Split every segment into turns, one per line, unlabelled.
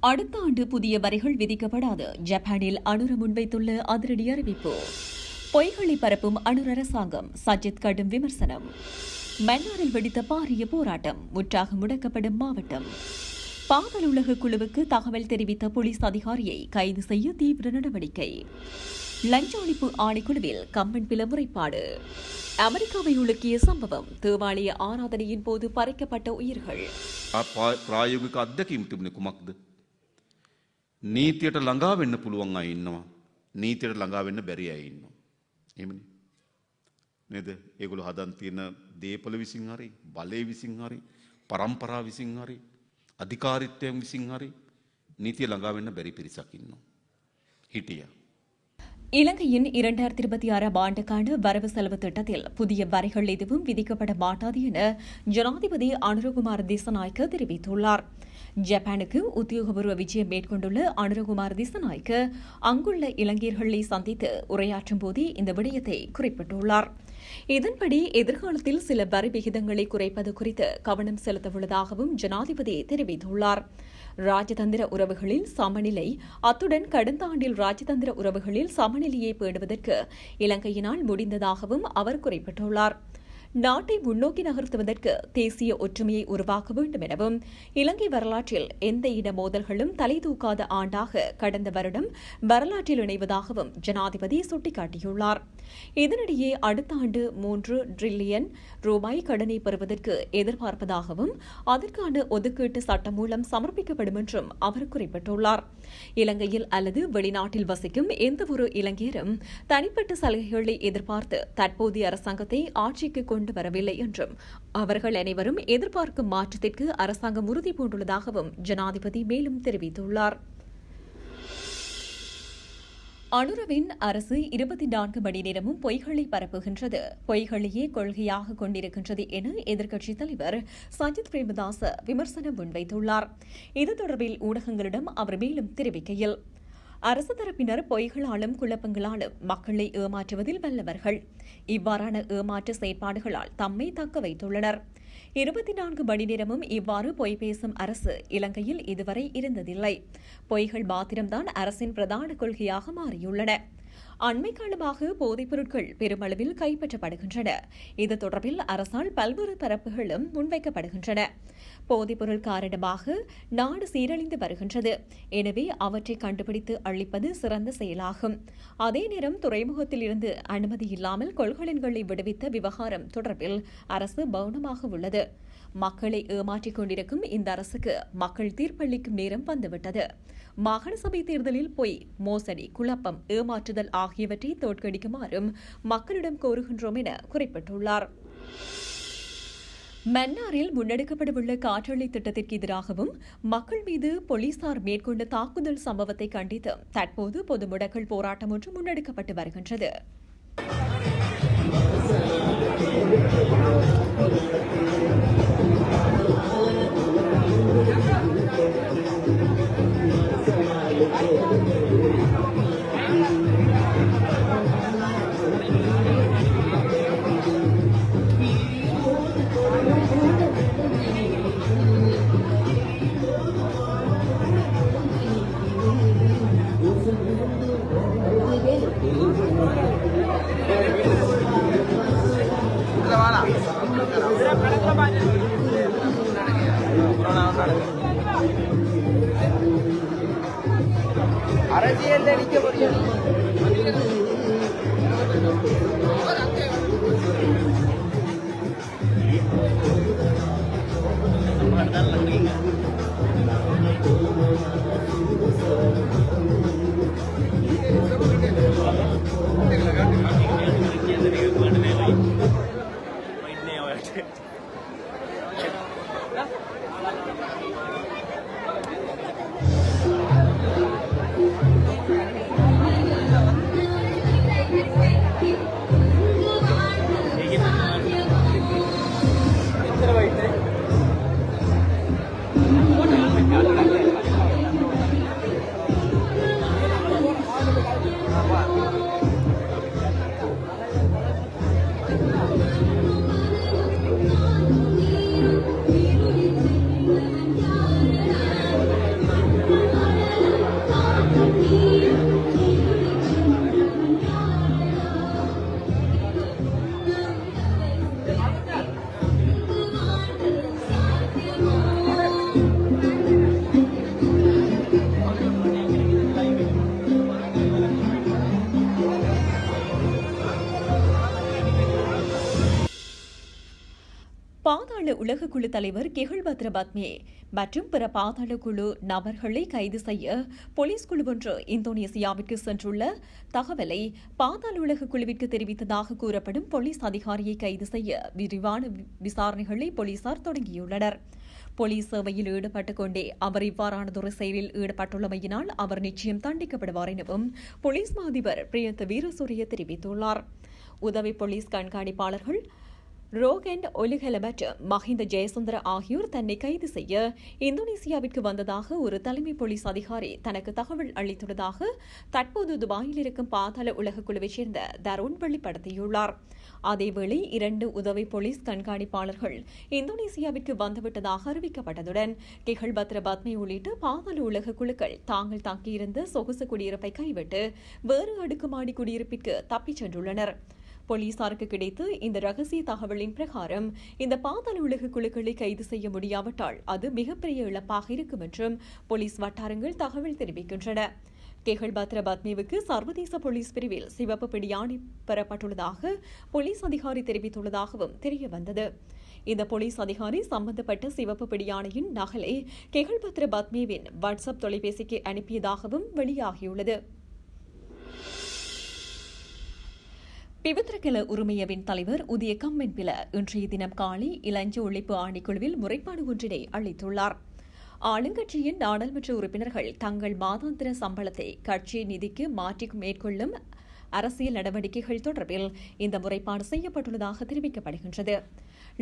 அடுத்த ஆண்டு புதிய வரிகள் விதிக்கப்படாது. ஜப்பானில் அனுர முன்வைத்துள்ள அதிரடி அறிவிப்பு. பொய்களை பரப்பும் அனுர் அரசாங்கம். சஜித் கடும் விமர்சனம். மன்னாரில் வெடித்த பாரிய போராட்டம். முற்றாக முடக்கப்படும் மாவட்டம். பாதல் உலக குழுவுக்கு தகவல் தெரிவித்த போலீஸ் அதிகாரியை கைது செய்ய தீவிர நடவடிக்கை. லஞ்ச ஒழிப்பு ஆணைக்குழுவில் கம்பன்பில முறைப்பாடு. அமெரிக்காவை உலுக்கிய சம்பவம். தேவாலய ஆராதனையின் போது பறிக்கப்பட்ட உயிர்கள்.
නීතියට ළඟා වෙන්න පුළුවන් අය ඉන්නවා. නීතියට ළඟා වෙන්න බැරි අය ඉන්නවා. එමනි. නේද ඒගොලු හදන් තියෙන දේපල විසින් හරි බලය විසින් හරි පරම්පරා විසින් හරි අධිකාරිත්වයන් විසින් හරි නීතිය ළඟා වෙන්න බැරි පිරිසක් ඉන්නවා. හිටිය.
இலங்கையின் இரண்டாயிரத்தி இருபத்தி ஆறாம் ஆண்டுக்கான வரவு செலவு திட்டத்தில் புதிய வரிகள் எதுவும் விதிக்கப்பட மாட்டாது என ஜனாதிபதி அனுரகுமார் திசநாயக்க தெரிவித்துள்ளார். ஜப்பானுக்கு உத்தியோகபூர்வ விஜயம் மேற்கொண்டுள்ள அனுரகுமார் திசநாயக்க அங்குள்ள இலங்கையர்களை சந்தித்து உரையாற்றும் போதே இந்த விடயத்தை குறிப்பிட்டுள்ளார். இதன்படி எதிர்காலத்தில் சில வரி விகிதங்களை குறைப்பது குறித்து கவனம் செலுத்தவுள்ளதாகவும் ஜனாதிபதி தெரிவித்துள்ளார். ராஜதந்திர உறவுகளில் சமநிலை அத்துடன் கடந்த ஆண்டில் ராஜதந்திர உறவுகளில் சமநிலையை பேடுவதற்கு இலங்கையினால் முடிந்ததாகவும் அவர் குறிப்பிட்டுள்ளார். நாட்டை முன்னோக்கி நகர்த்துவதற்கு தேசிய ஒற்றுமையை உருவாக்க வேண்டும் எனவும் இலங்கை வரலாற்றில் எந்த இன மோதல்களும் தலை தூக்காத ஆண்டாக கடந்த வருடம் வரலாற்றில் இணைவதாகவும் ஜனாதிபதி சுட்டிக்காட்டியுள்ளார். இதனிடையே அடுத்த ஆண்டு மூன்று டிரில்லியன் ரூபாய் கடனை பெறுவதற்கு எதிர்பார்ப்பதாகவும் அதற்கான ஒதுக்கீட்டு சட்டம் மூலம் சமர்ப்பிக்கப்படும் என்றும் அவர் குறிப்பிட்டுள்ளார். இலங்கையில் அல்லது வெளிநாட்டில் வசிக்கும் எந்தவொரு இலங்கையரும் தனிப்பட்ட சலுகைகளை எதிர்பார்த்து தற்போதைய அரசாங்கத்தை ஆட்சிக்கு கொண்டு கொண்டு வரவில்லை என்றும். அவர்கள் அனைவரும் எதிர்பார்க்கும் மாற்றத்திற்கு அரசாங்கம் உறுதி பூண்டுள்ளதாகவும் ஜனாதிபதி மேலும் தெரிவித்துள்ளார். அனுரவின் அரசு இருபத்தி நான்கு மணி நேரமும் பொய்களை பரப்புகின்றது. பொய்களையே கொள்கையாக கொண்டிருக்கின்றது என எதிர்க்கட்சித் தலைவர் சஜித் பிரேமதாச விமர்சனம் முன்வைத்துள்ளார். இது தொடர்பில் ஊடகங்களிடம் அவர் மேலும் தெரிவிக்கையில் அரசு தரப்பினர் பொய்களாலும் குழப்பங்களாலும் மக்களை ஏமாற்றுவதில் வல்லவர்கள். இவ்வாறான ஏமாற்று செயற்பாடுகளால் தம்மை தக்க வைத்துள்ளனர். இருபத்தி நான்கு மணி நேரமும் இவ்வாறு பொய் பேசும் அரசு இலங்கையில் இதுவரை இருந்ததில்லை. பொய்கள் மாத்திரம்தான் அரசின் பிரதான கொள்கையாக மாறியுள்ளன. அண்மை காலமாக போதைப் பொருட்கள் பெருமளவில் கைப்பற்றப்படுகின்றன. இது தொடர்பில் அரசால் பல்வேறு தரப்புகளும் முன்வைக்கப்படுகின்றன. போதைப்பொருள் காரணமாக நாடு சீரழிந்து வருகின்றது. எனவே அவற்றை கண்டுபிடித்து அழிப்பது சிறந்த செயலாகும். அதே நேரம் துறைமுகத்தில் இருந்து அனுமதி இல்லாமல் கொள்கலன்களை விடுவித்த விவகாரம் தொடர்பில் அரசு மௌனமாக உள்ளது. மக்களை ஏமாற்றிக் கொண்டிருக்கும் இந்த அரசுக்கு மக்கள் தீர்ப்பளிக்கும் நேரம் வந்துவிட்டது. மாகாண சபை தேர்தலில் பொய் மோசடி குழப்பம் ஏமாற்றுதல் ஆகியவற்றை தோற்கடிக்குமாறும் மக்களிடம் கோருகின்றோம் என குறிப்பிட்டுள்ளார். மன்னாரில் முன்னெடுக்கப்படவுள்ள காற்றலை திட்டத்திற்கு எதிராகவும் மக்கள் மீது போலீசார் மேற்கொண்ட தாக்குதல் சம்பவத்தை கண்டித்து தற்போது பொது முடக்கல் போராட்டம் ஒன்று முன்னெடுக்கப்பட்டு வருகின்றது.
அரசியல்
பாதாள குழு தலைவர் கெகுல் பத்மே மற்றும் பிற பாதாள குழு நபர்களை கைது செய்ய போலீஸ் குழு ஒன்று இந்தோனேசியாவிற்கு சென்றுள்ள தகவலை பாதாள உலக குழுவிற்கு தெரிவித்ததாக கூறப்படும் போலீஸ் அதிகாரியை கைது செய்ய விரிவான விசாரணைகளை போலீசார் தொடங்கியுள்ளனர். போலீஸ் சேவையில் ஈடுபட்டுக் கொண்டே அவர் இவ்வாறானதொரு செயலில் ஈடுபட்டுள்ளமையினால் அவர் நிச்சயம் தண்டிக்கப்படுவார் எனவும் போலீஸ் மாதிபர் பிரியந்த வீரசூரிய தெரிவித்துள்ளார். உதவி போலீஸ் கண்காணிப்பாளர்கள் ரோகன் ஒலிகல மஹிந்த ஜெயசுந்தர ஆகியோர் தன்னை கைது செய்ய இந்தோனேசியாவிற்கு வந்ததாக ஒரு தலைமை போலீஸ் அதிகாரி தனக்கு தகவல் அளித்துள்ளதாக தற்போது துபாயில் இருக்கும் பாதாள உலக குழுவைச் சேர்ந்த தருண் வெளிப்படுத்தியுள்ளார் அதேவேளை இரண்டு உதவி போலீஸ் கண்காணிப்பாளர்கள் இந்தோனேசியாவிற்கு வந்துவிட்டதாக அறிவிக்கப்பட்டதுடன் கிகழ்பத்ர பத்மை உள்ளிட்ட பாதாள உலக குழுக்கள் தாங்கள் தாக்கியிருந்த சொகுசு குடியிருப்பை கைவிட்டு வேறு அடுக்குமாடி குடியிருப்பிற்கு தப்பிச் சென்றுள்ளனர். போலீசாருக்கு கிடைத்து இந்த ரகசிய தகவலின் பிரகாரம் இந்த பாதாள உலக குழுக்களை கைது செய்ய முடியாவிட்டால் அது மிகப்பெரிய இழப்பாக இருக்கும் என்றும் போலீஸ் வட்டாரங்கள் தகவல் தெரிவிக்கின்றன. கெகல் பத்ர பத்மேவுக்கு சர்வதேச போலீஸ் பிரிவில் சிவப்பு பிடியாணி பெறப்பட்டுள்ளதாக போலீஸ் அதிகாரி தெரிவித்துள்ளதாகவும் தெரிய வந்தது இந்த போலீஸ் அதிகாரி சம்பந்தப்பட்ட சிவப்பு பிடியாணையின் நகலை கெகல் பத்ர பத்மேவின் வாட்ஸ்அப் தொலைபேசிக்கு அனுப்பியதாகவும் வெளியாகியுள்ளது. பிவித்திரகல உரிமையவின் தலைவர் உதய கம்மென்பில இன்றைய தினம் காலை இளஞ்ச ஒழிப்பு ஆணைக்குழுவில் முறைப்பாடு ஒன்றினை அளித்துள்ளார். ஆளுங்கட்சியின் நாடாளுமன்ற உறுப்பினர்கள் தங்கள் மாதாந்திர சம்பளத்தை கட்சி நிதிக்கு மாற்றி மேற்கொள்ளும் அரசியல் நடவடிக்கைகள் தொடர்பில் இந்த முறைப்பாடு செய்யப்பட்டுள்ளதாக தெரிவிக்கப்படுகின்றது.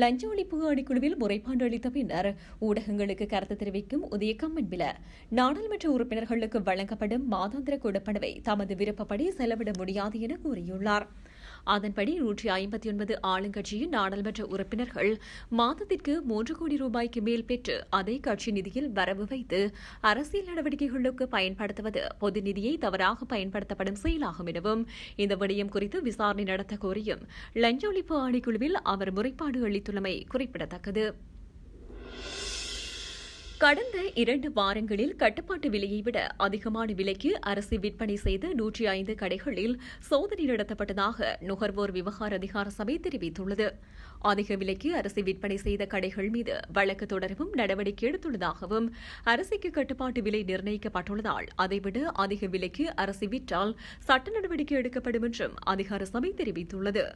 லஞ்ச ஒழிப்பு அணிக்குழுவில் முறைப்பாடு அளித்த பின்னர் ஊடகங்களுக்கு கருத்து தெரிவிக்கும் உதய கம்மன்பில நாடாளுமன்ற உறுப்பினர்களுக்கு வழங்கப்படும் மாதாந்திர கூடப்படவை தமது விருப்பப்படி செலவிட முடியாது என கூறியுள்ளார். அதன்படி நூற்றி ஐம்பத்தி ஒன்பது ஆளுங்கட்சியின் நாடாளுமன்ற உறுப்பினர்கள் மாதத்திற்கு மூன்று கோடி ரூபாய்க்கு மேல் பெற்று அதே கட்சி நிதியில் வரவு வைத்து அரசியல் நடவடிக்கைகளுக்கு பயன்படுத்துவது பொது நிதியை தவறாக பயன்படுத்தப்படும் செயலாகும் எனவும் இந்த விடயம் குறித்து விசாரணை நடத்த கோரியும் லஞ்ச ஒழிப்பு ஆணைக்குழுவில் அவர் முறைப்பாடு அளித்துள்ளமை குறிப்பிடத்தக்கது. கடந்த இரண்டு வாரங்களில் கட்டுப்பாட்டு விலையை விட அதிகமான விலைக்கு அரிசி விற்பனை செய்த நூற்றி ஐந்து கடைகளில் சோதனை நடத்தப்பட்டதாக நுகர்வோர் விவகார அதிகார சபை தெரிவித்துள்ளது. அதிக விலைக்கு அரிசி விற்பனை செய்த கடைகள் மீது வழக்கு தொடரவும் நடவடிக்கை எடுத்துள்ளதாகவும் அரிசிக்கு கட்டுப்பாட்டு விலை நிர்ணயிக்கப்பட்டுள்ளதால் அதைவிட அதிக விலைக்கு அரிசி விற்றால் சட்ட நடவடிக்கை எடுக்கப்படும் என்றும் அதிகார சபை தெரிவித்துள்ளது.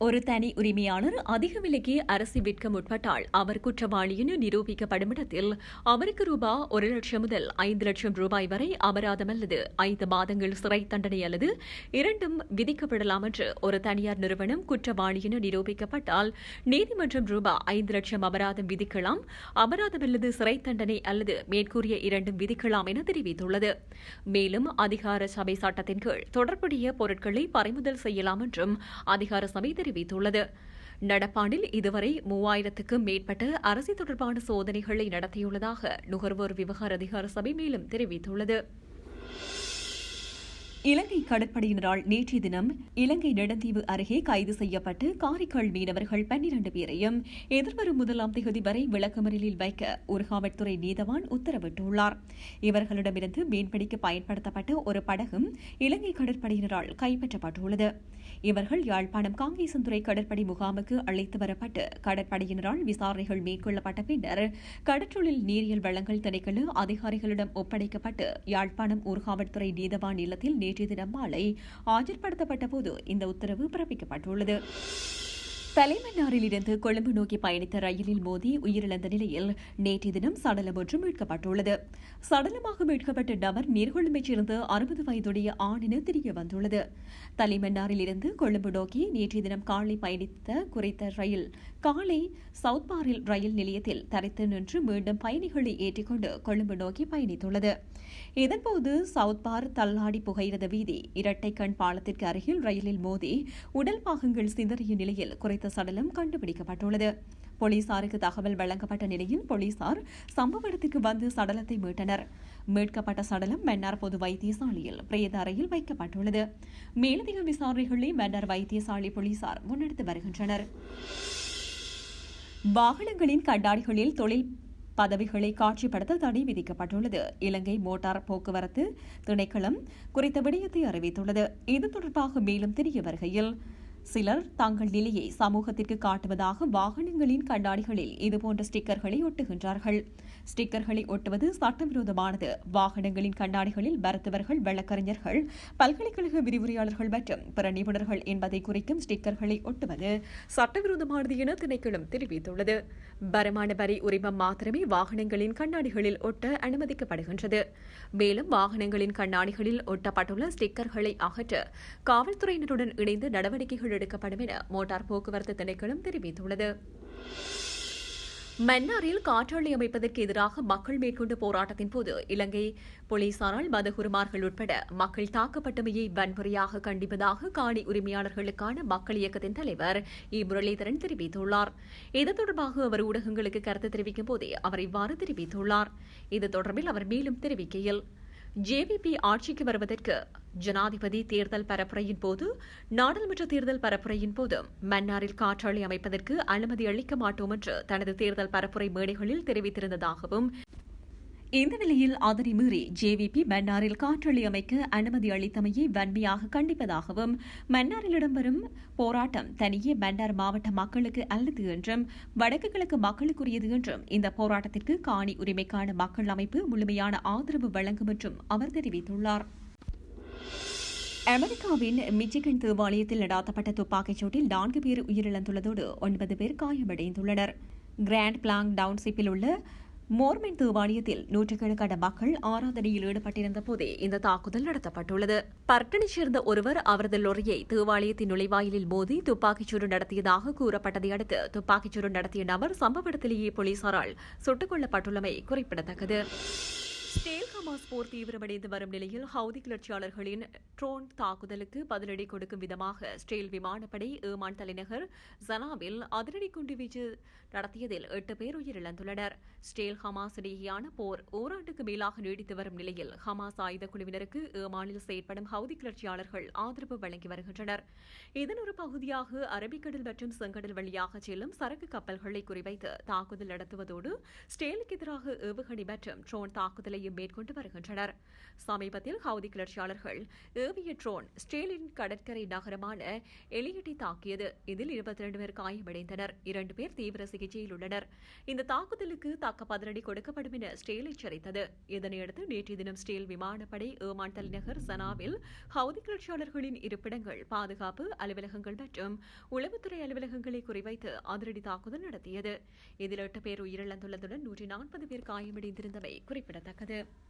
ஒரு தனி உரிமையாளர் அதிக விலைக்கு அரிசி விற்க முற்பட்டால் அவர் குற்றவாளி என நிரூபிக்கப்படும் இடத்தில் அவருக்கு ரூபாய் ஒரு லட்சம் முதல் ஐந்து லட்சம் ரூபாய் வரை அபராதம் அல்லது ஐந்து மாதங்கள் சிறை தண்டனை அல்லது இரண்டும் விதிக்கப்படலாம் என்று ஒரு தனியார் நிறுவனம் குற்றவாளி என நிரூபிக்கப்பட்டால் நீதிமன்றம் ரூபாய் ஐந்து லட்சம் அபராதம் விதிக்கலாம் அபராதம் அல்லது சிறை தண்டனை அல்லது மேற்கூறிய இரண்டும் விதிக்கலாம் என தெரிவித்துள்ளது. மேலும் அதிகார சபை சட்டத்தின் கீழ் தொடர்புடைய பொருட்களை பறிமுதல் செய்யலாம் என்றும் அதிகார சபை தெரிவித்துள்ளது. நடப்பாண்டில் இதுவரை மூவாயிரத்துக்கும் மேற்பட்ட அரசு தொடர்பான சோதனைகளை நடத்தியுள்ளதாக நுகர்வோர் விவகார அதிகார சபை மேலும் தெரிவித்துள்ளது. இலங்கை கடற்படையினரால் நேற்றைய தினம் இலங்கை நெடுந்தீவு அருகே கைது செய்யப்பட்டு காரைக்கால் மீனவர்கள் பன்னிரண்டு பேரையும் எதிர்வரும் முதலாம் தேதி வரை விளக்கமறியலில் வைக்க ஒரு காவல்துறை நீதவான் உத்தரவிட்டுள்ளார். இவர்களிடமிருந்து மீன்பிடிக்க பயன்படுத்தப்பட்ட ஒரு படகும் இலங்கை கடற்படையினரால் கைப்பற்றப்பட்டுள்ளது. இவர்கள் யாழ்ப்பாணம் காங்கேசந்துறை கடற்படை முகாமுக்கு அழைத்து வரப்பட்டு கடற்படையினரால் விசாரணைகள் மேற்கொள்ளப்பட்ட பின்னர் கடற்றொழில் நீரியல் வளங்கள் திணைக்கள அதிகாரிகளிடம் ஒப்படைக்கப்பட்டு யாழ்ப்பாணம் ஊர்காவல்துறை நீதவான் இல்லத்தில் நேற்றைய தினம் மாலை ஆஜர்படுத்தப்பட்ட போது இந்த உத்தரவு பிறப்பிக்கப்பட்டுள்ளது. தலைமன்னாரிலிருந்து கொழும்பு நோக்கி பயணித்த ரயிலில் மோதி உயிரிழந்த நிலையில் நேற்று தினம் சடலம் ஒன்று மீட்கப்பட்டுள்ளது. சடலமாக மீட்கப்பட்ட நபர் நீர்கொழும்பைச் சேர்ந்த அறுபது வயதுடைய ஆண் என தெரிய வந்துள்ளது. தலைமன்னாரிலிருந்து கொழும்பு நோக்கி நேற்று தினம் காலை பயணித்த குறித்த ரயில் காலை சவுத்பாரில் ரயில் நிலையத்தில் தரைத்து நின்று மீண்டும் பயணிகளை ஏற்றிக்கொண்டு கொழும்பு நோக்கி பயணித்துள்ளது. இதன்போது சவுத்பார் தள்ளாடி புகையிரத வீதி இரட்டை கண் பாலத்திற்கு அருகில் ரயிலில் மோதி உடல் பாகங்கள் சிதறிய நிலையில் குறைத்த சடலம் கண்டுபிடிக்கப்பட்டுள்ளது. போலீசாருக்கு தகவல் வழங்கப்பட்ட நிலையில் போலீசார் சம்பவ இடத்திற்கு வந்து சடலத்தை மீட்டனர். மீட்கப்பட்ட சடலம் மன்னார் பொது வைத்தியசாலையில் பிரேத அறையில் வைக்கப்பட்டுள்ளது. மேலதிக விசாரணைகளை மன்னார் வைத்தியசாலை போலீசார் முன்னெடுத்து வருகின்றனர். வாகனங்களின் கண்ணாடிகளில் தொழில் பதவிகளை காட்சிப்படுத்த தடை விதிக்கப்பட்டுள்ளது. இலங்கை மோட்டார் போக்குவரத்து திணைக்களம் குறித்த விடயத்தை அறிவித்துள்ளது. இது தொடர்பாக மேலும் தெரிய வருகையில் சிலர் தங்கள் நிலையை சமூகத்திற்கு காட்டுவதாக வாகனங்களின் கண்ணாடிகளில் இதுபோன்ற ஸ்டிக்கர்களை ஒட்டுகின்றார்கள். ஸ்டிக்கர்களை ஒட்டுவது சட்டவிரோதமானது. வாகனங்களின் கண்ணாடிகளில் மருத்துவர்கள் வழக்கறிஞர்கள் பல்கலைக்கழக விரிவுரையாளர்கள் மற்றும் பிற நிபுணர்கள் என்பதை குறிக்கும் ஸ்டிக்கர்களை ஒட்டுவது சட்டவிரோதமானது என திணைக்களம் தெரிவித்துள்ளது. வருமான வரி உரிமம் மாத்திரமே வாகனங்களின் கண்ணாடிகளில் ஒட்ட அனுமதிக்கப்படுகின்றது. மேலும் வாகனங்களின் கண்ணாடிகளில் ஒட்டப்பட்டுள்ள ஸ்டிக்கர்களை அகற்ற காவல்துறையினருடன் இணைந்து நடவடிக்கைகள் எடுக்கப்படும் என மோட்டார் போக்குவரத்து திணைக்களம் தெரிவித்துள்ளது. மன்னாரில் காற்றாலை அமைப்பதற்கு எதிராக மக்கள் மேற்கொண்ட போராட்டத்தின் போது இலங்கை போலீசாரால் மதகுருமார்கள் உட்பட மக்கள் தாக்கப்பட்டமையை வன்முறையாக கண்டிப்பதாக காணி உரிமையாளர்களுக்கான மக்கள் இயக்கத்தின் தலைவர் இ. முரளிதரன் தெரிவித்துள்ளார். இது தொடர்பாக அவர் ஊடகங்களுக்கு கருத்து தெரிவிக்கும் போதே அவர் இவ்வாறு தெரிவித்துள்ளார். இது தொடர்பில் அவர் மேலும் தெரிவிக்கையில் ஜேவிபி ஆட்சிக்கு வருவதற்கு ஜனாதிபதி தேர்தல் பரப்புரையின் போது நாடாளுமன்ற தேர்தல் பரப்புரையின் போது மன்னாரில் காற்றாலை அமைப்பதற்கு அனுமதி அளிக்க மாட்டோம் என்று தனது தேர்தல் பரப்புரை மேடைகளில் தெரிவித்திருந்ததாகவும் இந்த நிலையில் அதனை மீறி ஜேவிபி மன்னாரில் காற்றொலி அமைக்க அனுமதி அளித்தமையை வன்மையாக கண்டிப்பதாகவும் மன்னாரில் இடம்பெறும் போராட்டம் தனியே மன்னார் மாவட்ட மக்களுக்கு அல்லது என்றும் வடக்கு கிழக்கு மக்களுக்குரியது என்றும் இந்த போராட்டத்திற்கு காணி உரிமைக்கான மக்கள் அமைப்பு முழுமையான ஆதரவு வழங்கும் என்றும் அவர் தெரிவித்துள்ளார். அமெரிக்காவின் மிச்சிகன் தேவாலயத்தில் நடாத்தப்பட்ட துப்பாக்கிச் சூட்டில் நான்கு பேர் உயிரிழந்துள்ளதோடு ஒன்பது பேர் காயமடைந்துள்ளனர். கிராண்ட் பிளாங் டவுன்ஷிப்பில் உள்ள மோர்மென் தேவாலயத்தில் நூற்றுக்கணக்கான மக்கள் ஆராதனையில் ஈடுபட்டிருந்த போதே இந்த தாக்குதல் நடத்தப்பட்டுள்ளது. பர்டனை சேர்ந்த ஒருவர் அவரது லொரியை தேவாலயத்தின் நுழைவாயிலில் மோதி துப்பாக்கிச்சூடு நடத்தியதாக கூறப்பட்டதை அடுத்து துப்பாக்கிச்சூடு நடத்திய நபர் சம்பவ இடத்திலேயே போலீசாரால் சுட்டுக் கொல்லப்பட்டுள்ளமை குறிப்பிடத்தக்கது. ஸ்டேல் ஹமாஸ் போர் தீவிரமடைந்து வரும் நிலையில் ஹவுதி கிளர்ச்சியாளர்களின் ட்ரோன் தாக்குதலுக்கு பதிலடி கொடுக்கும் விதமாக ஸ்டேல் விமானப்படை ஏமான் தலைநகர் ஜனாவில் அதிரடி குண்டுவீச்சு நடத்தியதில் எட்டு பேர் உயிரிழந்துள்ளனர். ஸ்டேல் ஹமாஸ் இடையேயான போர் ஓராண்டுக்கு மேலாக நீடித்து வரும் நிலையில் ஹமாஸ் ஆயுத குழுவினருக்கு ஏமானில் செயற்படும் ஹவுதி கிளர்ச்சியாளர்கள் ஆதரவு வழங்கி வருகின்றனர். இதன் ஒரு பகுதியாக அரபிக்கடல் மற்றும் செங்கடல் வழியாக செல்லும் சரக்கு கப்பல்களை குறிவைத்து தாக்குதல் நடத்துவதோடு ஸ்டேலுக்கு எதிராக ஏவுகணை மற்றும் ட்ரோன் தாக்குதலை தாக்குதலையும் மேற்கொண்டு வருகின்றனர். சமீபத்தில் ஹவுதி கிளர்ச்சியாளர்கள் ஏவிய ட்ரோன் ஸ்டேலின் கடற்கரை நகரமான எலியட்டை தாக்கியது. இதில் இருபத்தி இரண்டு பேர் காயமடைந்தனர். இரண்டு பேர் தீவிர சிகிச்சையில் உள்ளனர். இந்த தாக்குதலுக்கு தக்க பதிலடி கொடுக்கப்படும் என ஸ்டேல் எச்சரித்தது. இதனையடுத்து நேற்றைய தினம் ஸ்டேல் விமானப்படை ஏமான் தலைநகர் சனாவில் ஹவுதி கிளர்ச்சியாளர்களின் இருப்பிடங்கள் பாதுகாப்பு அலுவலகங்கள் மற்றும் உளவுத்துறை அலுவலகங்களை குறிவைத்து அதிரடி தாக்குதல் நடத்தியது. இதில் எட்டு பேர் உயிரிழந்துள்ளதுடன் நூற்றி நாற்பது பேர் காயமடைந்திருந்தமை குறிப்பிடத்தக்கது. இருக்குது